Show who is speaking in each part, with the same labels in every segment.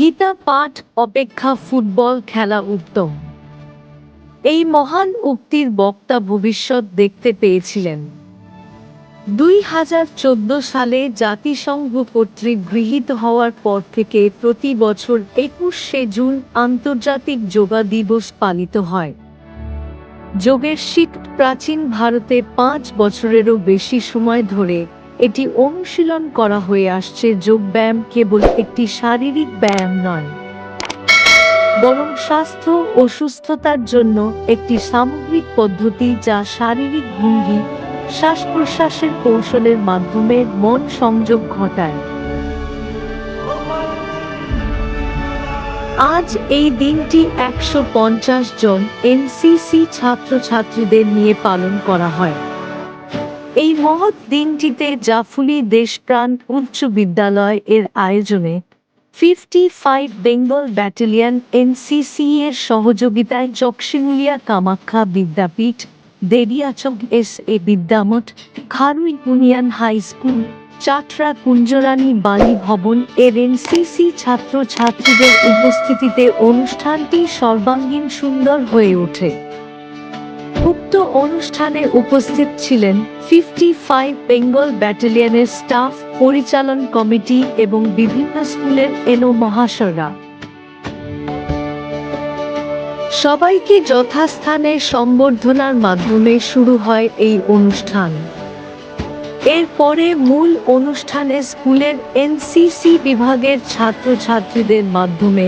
Speaker 1: গীতা পাঠ অপেক্ষা ফুটবল খেলা উত্তম। এই মহান উক্তির বক্তা ভবিষ্যৎ দেখতে পেয়েছিলেন। দুই হাজার চোদ্দ সালে জাতিসংঘ কর্তৃক গৃহীত হওয়ার পর থেকে প্রতি বছর একুশে জুন আন্তর্জাতিক যোগা দিবস পালিত হয়। যোগের শিখ প্রাচীন ভারতে পাঁচ বছরেরও বেশি সময় ধরে এটি অনুশীলন করা হয়ে আসছে যোগব্যায়াম কেবল একটি শারীরিক ব্যায়াম নয়, বরং স্বাস্থ্য ও সুস্থতার জন্য একটি সামগ্রিক পদ্ধতি যা শারীরিক ভঙ্গি শ্বাস প্রশ্বাসের কৌশলের মাধ্যমে মন সংযোগ ঘটায়। আজ এই দিনটি একশো পঞ্চাশ জন এনসিসি ছাত্রছাত্রীদের নিয়ে পালন করা হয়। এই মহৎ দিনটিতে জাফুলি দেশপ্রাণ উচ্চ বিদ্যালয় এর আয়োজনে fifty five Bengal battalion NCC এর সহযোগিতায় Chakshimulia Kamakhya Vidyapith Deriachak S A Vidyamath, Kharui union high school, Chatra Kunjarani Bali Bhaban এর এনসিসি ছাত্র ছাত্রীদের উপস্থিতিতে অনুষ্ঠানটি সর্বাঙ্গীন সুন্দর হয়ে ওঠে। উক্ত অনুষ্ঠানে উপস্থিত ছিলেন ফিফটি ফাইভ বেঙ্গল ব্যাটালিয়নের স্টাফ পরিচালন কমিটি এবং বিভিন্ন স্কুলের এনো মহাশয়রা। সবাইকে যথাস্থানে সম্বর্ধনার মাধ্যমে শুরু হয় এই অনুষ্ঠান। এরপরে মূল অনুষ্ঠানে স্কুলের এনসিসি বিভাগের ছাত্রছাত্রীদের মাধ্যমে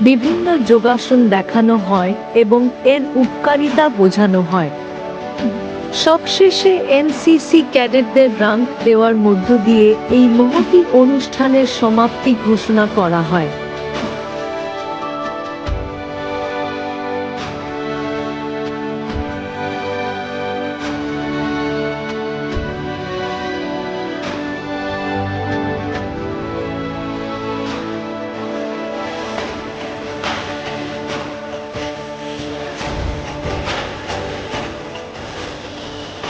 Speaker 1: বিভিন্ন যোগাসন দেখানো হয় এবং এর উপকারিতা বোঝানো হয়। সবশেষে এনসিসি ক্যাডেটদের রাঙ্ক দেওয়ার মধ্য দিয়ে এই মহতি অনুষ্ঠানের সমাপ্তি ঘোষণা করা হয়।